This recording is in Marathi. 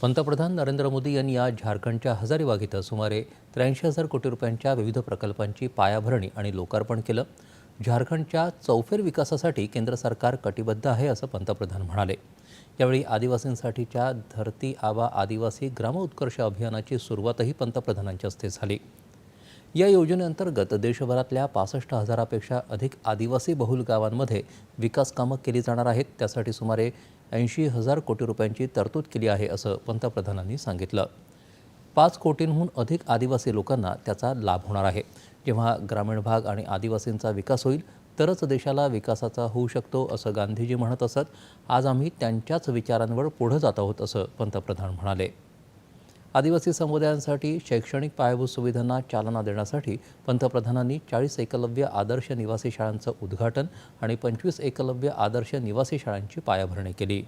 पंतप्रधान नरेंद्र मोदी यांनी आज झारखंडच्या हजारीबाग इथं सुमारे त्र्याऐंशी हजार कोटी रुपयांच्या विविध प्रकल्पांची पायाभरणी आणि लोकार्पण केलं. झारखंडच्या चौफेर विकासासाठी केंद्र सरकार कटिबद्ध आहे असं पंतप्रधान म्हणाले. यावेळी आदिवासींसाठीच्या धरती आबा आदिवासी ग्राम उत्कर्ष अभियानाची सुरुवातही पंतप्रधानांच्या हस्ते झाली. या योजनेअंतर्गत देशभरातल्या पासष्ट हजारापेक्षा अधिक आदिवासी बहुल गावांमध्ये विकास कामं केली जाणार आहेत. त्यासाठी सुमारे ऐंशी हजार कोटी रुपयांची तरतूद केली आहे असं पंतप्रधानांनी सांगितलं. पाच कोटींहून अधिक आदिवासी लोकांना त्याचा लाभ होणार आहे. जेव्हा ग्रामीण भाग आणि आदिवासींचा विकास होईल तरच देशाला विकासाचा होऊ शकतो असं गांधीजी म्हणत असत. आज आम्ही त्यांच्याच विचारांवर पुढं जात आहोत असं पंतप्रधान म्हणाले. आदिवासी समुदायांसाठी शैक्षणिक पायाभूत सुविधांना चालना देण्यासाठी पंतप्रधानांनी चाळीस एकलव्य आदर्श निवासी शाळांचं उद्घाटन आणि पंचवीस एकलव्य आदर्श निवासी शाळांची पायाभरणी केली.